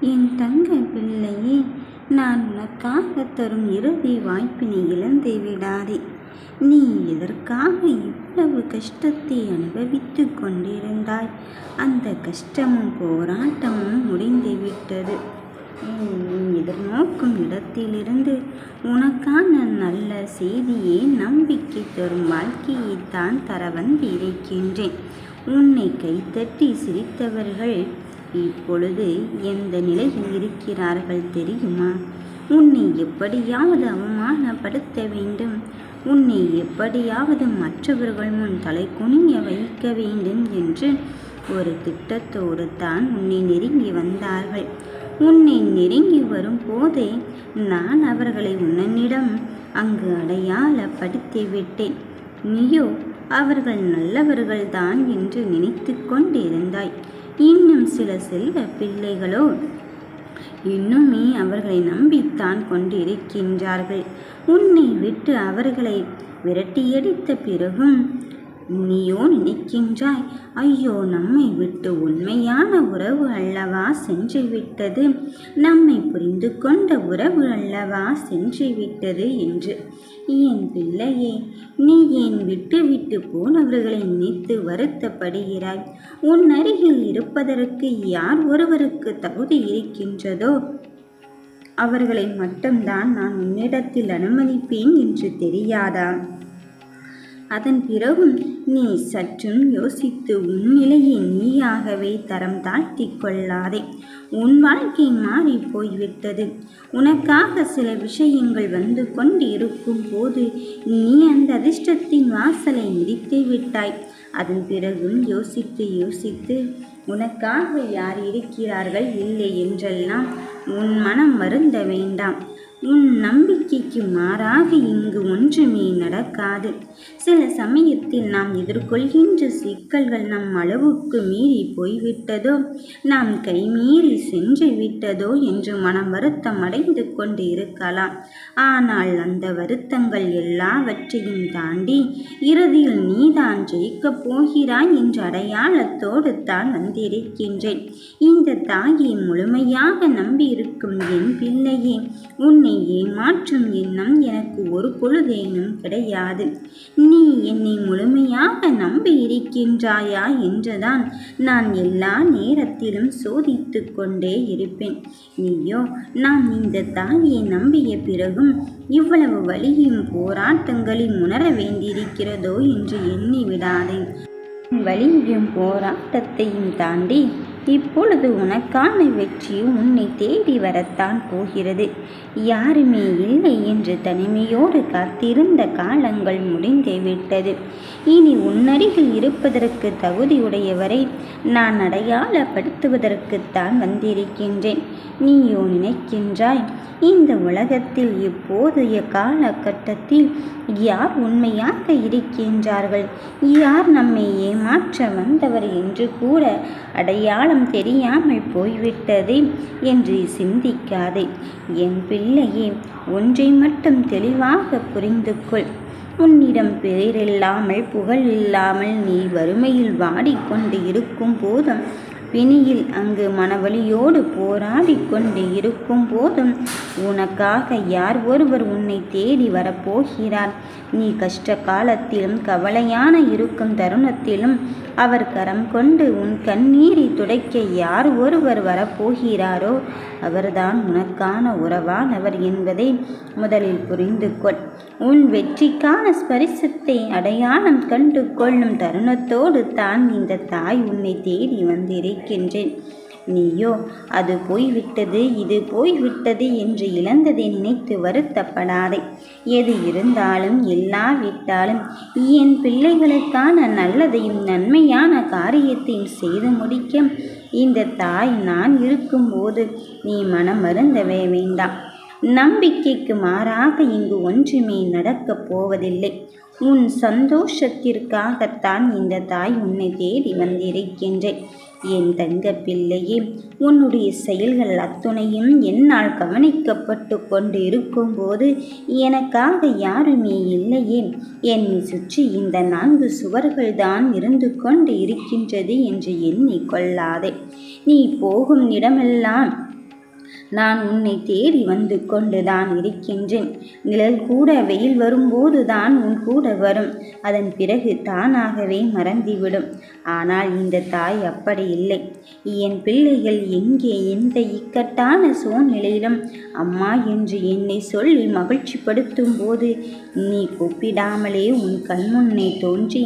என் தங்க பிள்ளையே நான் உனக்காக தரும் இறுதி வாய்ப்பினை இழந்து விடாதே. நீ எதற்காக இவ்வளவு கஷ்டத்தை அனுபவித்து கொண்டிருந்தாய்? அந்த கஷ்டமும் போராட்டமும் முடிந்துவிட்டது நீ எதிர்நோக்கும் இடத்திலிருந்து உனக்கான நல்ல செய்தியை நம்பிக்கை தரும் வாழ்க்கையைத்தான் தர வந்திருக்கின்றேன் உன்னை கைத்தட்டி சிரித்தவர்கள் இப்பொழுது எந்த நிலையில் இருக்கிறார்கள் தெரியுமா? உன்னை எப்படியாவது அவமானப்படுத்த வேண்டும். உன்னை எப்படியாவது மற்றவர்கள் முன் தலை குனிய வைக்க வேண்டும் என்று ஒரு திட்டத்தோடு தான் உன்னை நெருங்கி வந்தார்கள். உன்னை நெருங்கி வரும் போதே நான் அவர்களை உன்னிடம் அங்கு அடையாளப்படுத்தி விட்டேன். நீயோ அவர்கள் நல்லவர்கள்தான் என்று நினைத்து கொண்டிருந்தாய். இன்னும் சில செல்வ பிள்ளைகளோ இன்னுமே அவர்களை நம்பித்தான் கொண்டிருக்கின்றார்கள். உன்னை விட்டு அவர்களை விரட்டியடித்த பிறகும் நீயோ நினைக்கின்றாய் ஐயோ நம்மை விட்டு உண்மையான உறவு அல்லவா சென்று விட்டது நம்மை புரிந்து கொண்ட உறவு அல்லவா சென்று விட்டது என்று. என் பிள்ளையே நீ ஏன் விட்டு விட்டு போனவர்களை நினைத்து வருத்தப்படுகிறாய்? உன் அருகில் இருப்பதற்கு யார் ஒருவருக்கு தகுதி இருக்கின்றதோ? அவர்களை மட்டும்தான் நான் உன்னிடத்தில் அனுமதிப்பேன் என்று தெரியாதா? அதன் பிறகும் நீ சற்றும் யோசித்து உன் நிலையை நீயாகவே தரம் தாழ்த்தி கொள்ளாதே. உன் வாழ்க்கை மாறி போய்விட்டது. உனக்காக சில விஷயங்கள் வந்து கொண்டு இருக்கும் போது நீ அந்த அதிர்ஷ்டத்தின் வாசலை மிதித்து விட்டாய். அதன் பிறகும் யோசித்து யோசித்து உனக்காக யார் இருக்கிறார்கள்? இல்லை என்றெல்லாம் உன் மனம் வருந்த வேண்டாம். உன் நம்பிக்கைக்கு மாறாக இங்கு ஒன்றுமே நடக்காது. சில சமயத்தில் நாம் எதிர்கொள்கின்ற சிக்கல்கள் நம் அளவுக்கு மீறி போய்விட்டதோ நாம் கைமீறி சென்று விட்டதோ என்று மனம் வருத்தம் அடைந்து கொண்டு இருக்கலாம். ஆனால் அந்த வருத்தங்கள் எல்லாவற்றையும் தாண்டி இறுதியில் நீதான் ஜெயிக்கப் போகிறாய் என்ற அடையாளத்தோடு தான் வந்திருக்கின்றேன். இந்த தாயை முழுமையாக நம்பியிருக்கும் என் பிள்ளையே உன்னை உன்னை ஏமாற்றும் எண்ணம் எனக்கு ஒரு பொழுதேனும் கிடையாது. நீ என்னை முழுமையாக நம்பி இருக்கின்றாயா என்றுதான் நான் எல்லா நேரத்திலும் சோதித்து கொண்டே இருப்பேன். நீயோ நான் இந்த தாயை நம்பிய பிறகும் இவ்வளவு வழியும் போராட்டங்களில் உணர வேண்டியிருக்கிறதோ என்று எண்ணி விடாதே. வலியும் போராட்டத்தையும் தாண்டி இப்பொழுது உனக்கான வெற்றி உன்னை தேடி வரத்தான் போகிறது. யாருமே இல்லை என்று தனிமையோடு காத்திருந்த காலங்கள் முடிந்தே விட்டது. இனி உன்னருகில் இருப்பதற்கு தகுதியுடையவரை நான் அடையாளப்படுத்துவதற்குத்தான் வந்திருக்கின்றேன். நீயோ நினைக்கின்றாய் இந்த உலகத்தில் இப்போதைய காலகட்டத்தில் யார் உண்மையாக இருக்கின்றார்கள்? யார் நம்மை ஏமாற்ற வந்தவர் என்று கூட அடையாளம் தெரியாமல் போய்விட்டதே என்று சிந்திக்காதே. என் பிள்ளையே ஒன்றை மட்டும் தெளிவாக புரிந்து கொள். உன்னிடம் பேரில்லாமல் புகழ் இல்லாமல் நீ வறுமையில் வாடிக்கொண்டு இருக்கும் போதும் பிணியில் அங்கு மனவழியோடு போராடி கொண்டு இருக்கும் போதும் உனக்காக யார் ஒருவர் உன்னை தேடி வரப்போகிறார்? நீ கஷ்ட காலத்திலும் கவலையான இருக்கும் தருணத்திலும் அவர் கரம் கொண்டு உன் கண்ணீரை துடைக்க யார் ஒருவர் வரப்போகிறாரோ அவர்தான் உனக்கான உறவானவர் என்பதை முதலில் புரிந்து கொள். உன் வெற்றிக்கான ஸ்பரிசத்தை அடையாளம் கண்டு கொள்ளும் தருணத்தோடு தான் இந்த தாய் உன்னை தேடி வந்திருக்கின்றேன். நீயோ அது போய்விட்டது இது போய்விட்டது என்று இழந்ததை நினைத்து வருத்தப்படாதே. எது இருந்தாலும் இல்லாவிட்டாலும் என் பிள்ளைகளுக்கான நல்லதையும் நன்மையான காரியத்தையும் செய்து முடிக்க இந்த தாய் நான் இருக்கும்போது நீ மனம் வருந்தவே வேண்டாம். நம்பிக்கைக்கு மாறாக இங்கு ஒன்றுமே நடக்கப் போவதில்லை. உன் சந்தோஷத்திற்காகத்தான் இந்த தாய் உன்னை தேடி வந்திருக்கின்றேன். என் தங்க பிள்ளையே உன்னுடைய செயல்கள் அத்துணையும் என்னால் கவனிக்கப்பட்டு கொண்டு இருக்கும்போது எனக்காக யாருமே இல்லையே. என்னை சுற்றி இந்த நான்கு சுவர்கள் தான் இருந்து கொண்டு இருக்கின்றது என்று எண்ணிக்கொள்ளாதே நீ போகும் இடமெல்லாம் நான் உன்னை தேடி வந்து கொண்டுதான் இருக்கின்றேன். நிழல் கூட வெயில் வரும்போது தான் உன் கூட வரும். அதன் பிறகு தானாகவே மறந்துவிடும். ஆனால் இந்த தாய் அப்படி இல்லை. என் பிள்ளைகள் எங்கே எந்த இக்கட்டான சூழ்நிலையிலும் அம்மா என்று என்னை சொல்லி மகிழ்ச்சிப்படுத்தும் போது நீ கூப்பிடாமலே உன் கண்முன்னே தோன்றி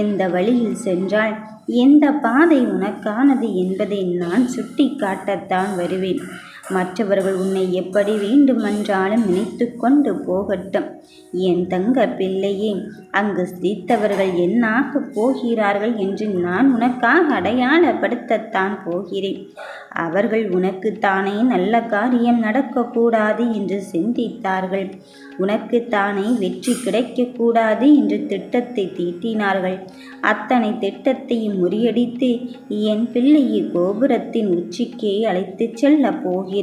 எந்த வழியில் சென்றால் எந்த பாதை உனக்கானது என்பதை நான் சுட்டி காட்டத்தான் வருவேன். மற்றவர்கள் உன்னை எப்படி வேண்டுமென்றாலும் நினைத்து கொண்டு போகட்டும். என் தங்க பிள்ளையே அங்கு சிரித்தவர்கள் என்னாக போகிறார்கள் என்று நான் உனக்காக அடையாளப்படுத்தத்தான் போகிறேன். அவர்கள் உனக்கு தானே நல்ல காரியம் நடக்கக்கூடாது என்று சிந்தித்தார்கள். உனக்கு தானே வெற்றி கிடைக்கக்கூடாது என்று திட்டத்தை தீட்டினார்கள். அத்தனை திட்டத்தையும் முறியடித்து என் பிள்ளையை கோபுரத்தின் உச்சிக்கே அழைத்துச் செல்லப் போகிறேன்.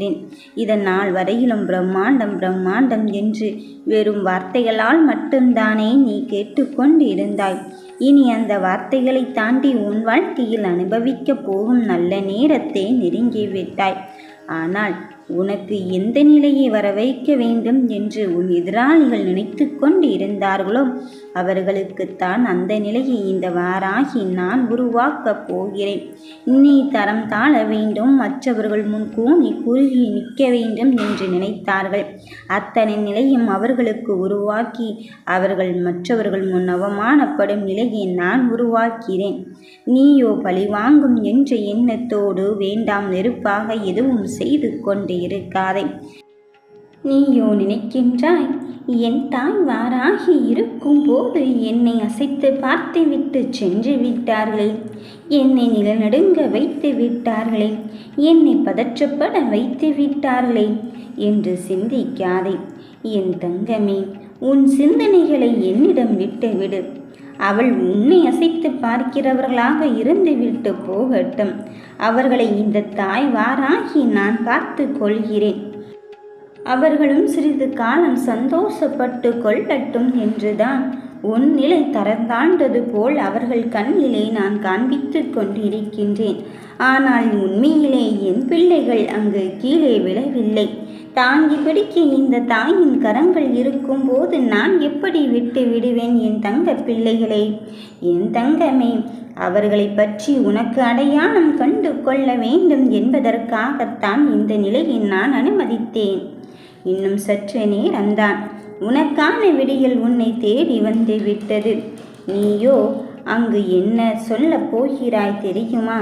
இதனால் வரையிலும் பிரம்மாண்டம் பிரம்மாண்டம் என்று வெறும் வார்த்தைகளால் மட்டும்தானே நீ கேட்டுக்கொண்டு இருந்தாய் இனி அந்த வார்த்தைகளை தாண்டி உன் வாழ்க்கையில் அனுபவிக்கப் போகும் நல்ல நேரத்தை நெருங்கிவிட்டாய் ஆனால் உனக்கு எந்த நிலையை வர வைக்க வேண்டும் என்று உன் எதிராளிகள் நினைத்து கொண்டு இருந்தார்களோ அவர்களுக்குத்தான் அந்த நிலையை இந்த வாராகி நான் உருவாக்கப் போகிறேன். நீ தரம் தாழ வேண்டும். மற்றவர்கள் முன் கூணி குறுகி நிற்க வேண்டும் என்று நினைத்தார்கள். அத்தனை நிலையும் அவர்களுக்கு உருவாக்கி அவர்கள் மற்றவர்கள் முன் அவமானப்படும் நிலையை நான் உருவாக்கிறேன். நீயோ பழிவாங்கும் என்ற எண்ணத்தோடு வேண்டாம் நெருப்பாக எதுவும் செய்து கொண்டு இருக்காதே. நீயோ நினைக்கின்றாய்? என் தாய் வாராகி இருக்கும்போது என்னை அசைத்து பார்த்துவிட்டு சென்று விட்டார்களே. என்னை நிலநடுங்க வைத்து விட்டார்களே. என்னை பதற்றப்பட வைத்து விட்டார்களே என்று சிந்திக்காதே. என் தங்கமே உன் சிந்தனைகளை என்னிடம் விட்டுவிடு. அவள் உன்னை அசைத்து பார்க்கிறவர்களாக இருந்துவிட்டு போகட்டும். அவர்களை இந்த தாய் வாராகி நான் பார்த்து கொள்கிறேன். அவர்களும் சிறிது காலம் சந்தோஷப்பட்டு கொள்ளட்டும் என்றுதான். உன் நிலை தரந்தாண்டது போல் அவர்கள் கண்ணிலே நான் காண்பித்து கொண்டிருக்கின்றேன். ஆனால் உண்மையிலே என் பிள்ளைகள் அங்கு கீழே விழவில்லை. தாங்கி பிடிக்க இந்த தாயின் கரங்கள் இருக்கும்போது நான் எப்படி விட்டு விடுவேன் என் தங்க பிள்ளைகளை? என் தங்கமே அவர்களை பற்றி உனக்கு அடையாளம் கண்டு கொள்ள வேண்டும் என்பதற்காகத்தான் இந்த நிலையை நான் அனுமதித்தேன். இன்னும் சற்று நேரம்தான். உனக்கான விடியல் உன்னை தேடி வந்து விட்டது. நீயோ அங்கு என்ன சொல்லப் போகிறாய் தெரியுமா?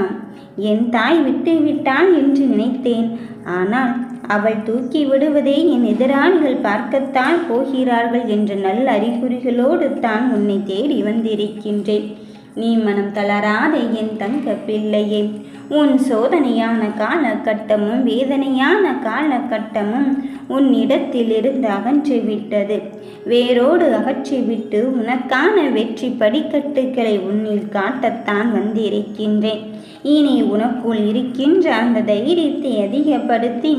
என் தாய் விட்டு விட்டாள் என்று நினைத்தேன். ஆனால் அவள் தூக்கி விடுவதை என் எதிராளிகள் பார்க்கத்தான் போகிறார்கள் என்ற நல்ல அறிகுறிகளோடு தான் உன்னை தேடி வந்திருக்கின்றேன். நீ மனம் தளராதே என் தங்க பிள்ளையே உன் சோதனையான காலகட்டமும் வேதனையான காலகட்டமும் உன் இடத்திலிருந்து வேரோடு அகற்றிவிட்டு உனக்கான வெற்றி படிக்கட்டுகளை உன்னில் காட்டத்தான் வந்திருக்கின்றேன். இனி உனக்குள் இருக்கின்ற அந்த தைரியத்தை அதிகப்படுத்தி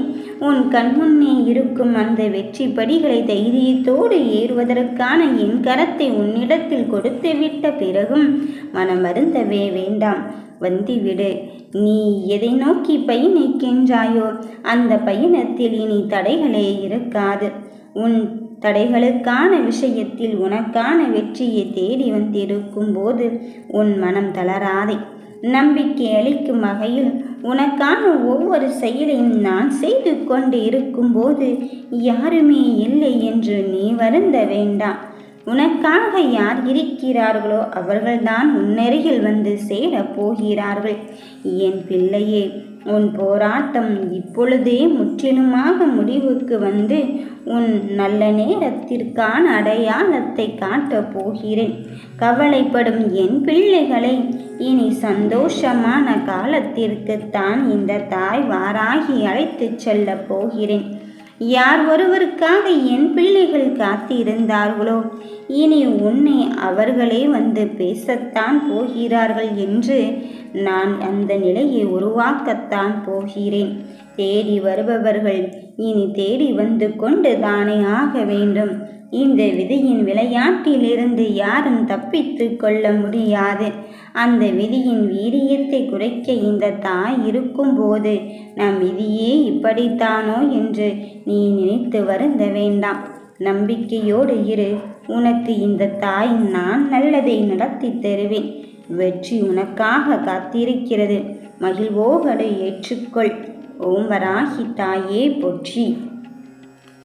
உன் கண்முன்னே இருக்கும் அந்த வெற்றி படிகளை தைரியத்தோடு ஏறுவதற்கான என் கரத்தை உன்னிடத்தில் கொடுத்துவிட்ட பிறகும் மனமருந்தவே வேண்டாம். வந்துவிடு. நீ எதை நோக்கி பயணிக்கின்றாயோ அந்த பயணத்தில் இனி தடைகளே இருக்காது. உன் தடைகளுக்கான விஷயத்தில் உனக்கான வெற்றியை தேடி வந்திருக்கும் போது உன் மனம் தளராதே. நம்பிக்கை அளிக்கும் வகையில் உனக்கான ஒவ்வொரு செயலையும் நான் செய்து கொண்டு இருக்கும்போது யாருமே இல்லை என்று நீ வருந்த வேண்டாம். உனக்காக யார் இருக்கிறார்களோ அவர்கள்தான் உன்னருகில் வந்து சேரப் போகிறார்கள். என் பிள்ளையே உன் போராட்டம் இப்பொழுதே முற்றிலுமாக முடிவுக்கு வந்து உன் நல்ல நேரத்திற்கான அடையாளத்தை காட்டப் போகிறேன். கவலைப்படும் என் பிள்ளைகளை இனி சந்தோஷமான காலத்திற்குத்தான் இந்த தாய் வாராகி அழைத்துச் செல்லப் போகிறேன். யார் ஒருவருக்காக என் பிள்ளைகள் காத்திருந்தார்களோ இனி உன்னை அவர்களே வந்து பேசத்தான் போகிறார்கள் என்று நான் அந்த நிலையை உருவாக்கத்தான் போகிறேன். தேடி வருபவர்கள் இனி தேடி வந்து கொண்டு தானே ஆக வேண்டும். இந்த விதியின் விளையாட்டிலிருந்து யாரும் தப்பித்து கொள்ள முடியாது. அந்த விதியின் வீரியத்தை குறைக்க இந்த தாய் இருக்கும்போது நம் விதியே இப்படித்தானோ என்று நீ நினைத்து வருந்த வேண்டாம். நம்பிக்கையோடு இரு. உனக்கு இந்த தாய் நான் நல்லதை நடத்தி தருவேன். வெற்றி உனக்காக காத்திருக்கிறது. மகிழ்வோகடு ஏற்றுக்கொள். ஓம் வராகி தாயே போற்றி.